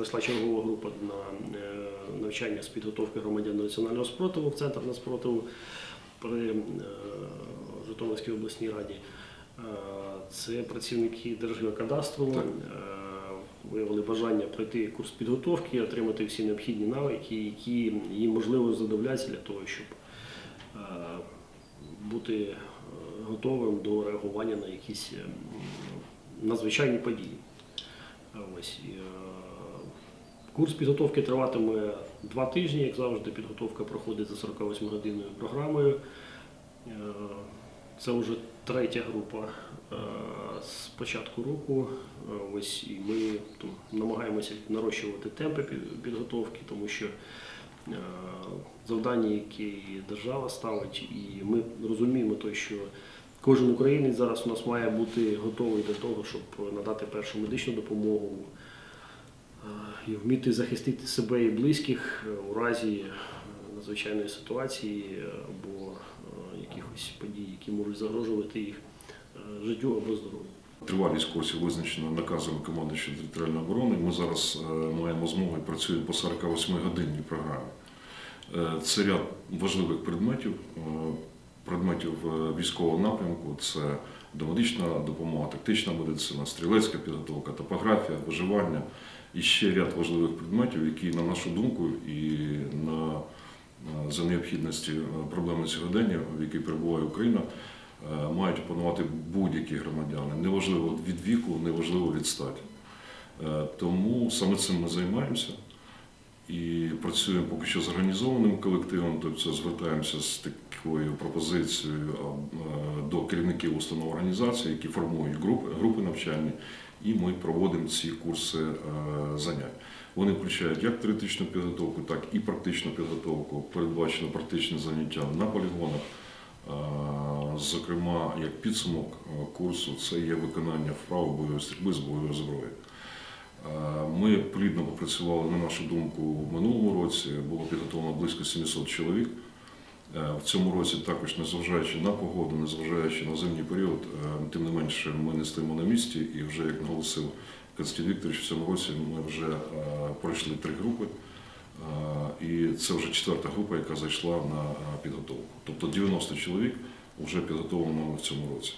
зайшла чергова група на е, навчання з підготовки громадян до національного спротиву в центр неспротиву при е, Житомирській обласній раді. Е, Це працівники Держгеокадастру. Виявили бажання пройти курс підготовки, отримати всі необхідні навики, які їм можливо знадобляться для того, щоб бути готовим до реагування на якісь е, надзвичайні події. Ось, Курс підготовки триватиме два тижні, як завжди, підготовка проходить за 48-годинною програмою. Е, Це вже третя група е, з початку року. Е, Ось і ми там, намагаємося нарощувати темпи під- підготовки, тому що завдання, які держава ставить, і ми розуміємо, той, що кожен українець зараз у нас має бути готовий до того, щоб надати першу медичну допомогу і вміти захистити себе і близьких е, у разі е, надзвичайної ситуації е, або якихось подій, які можуть загрожувати їх життю або здоров'ю. Тривалість курсів визначена наказом командуючого територіальної оборони. Ми зараз маємо змогу і працюємо по 48-годинній програмі. Це ряд важливих предметів, предметів е, військового напрямку. Це домедична допомога, тактична медицина, стрілецька підготовка, топографія, виживання і ще ряд важливих предметів, які, на нашу думку, і на, е, за необхідності е, проблеми сьогодення, в якій перебуває Україна, мають опанувати будь-які громадяни, неважливо від віку, неважливо від статі. Тому саме цим ми займаємося і працюємо поки що з організованим колективом, тобто звертаємося з такою пропозицією е, до керівників установ організації, які формують групи, групи навчальні, і ми проводимо ці курси е, занять. Вони включають як теоретичну підготовку, так і практичну підготовку. Передбачено практичне заняття на полігонах. Е, Зокрема, як підсумок курсу, це є виконання вправ бойової стрільби з бойової зброї. Ми плідно попрацювали, на нашу думку, в минулому році було підготовлено близько 700 чоловік. Е, В цьому році також, незважаючи на погоду, незважаючи на зимній період, е, тим не менше ми не стоїмо на місці і вже, як наголосив Константин Вікторович, в цьому році ми вже е, пройшли три групи. І це вже четверта група, яка зайшла на підготовку. Тобто 90 чоловік вже підготовлено в цьому році.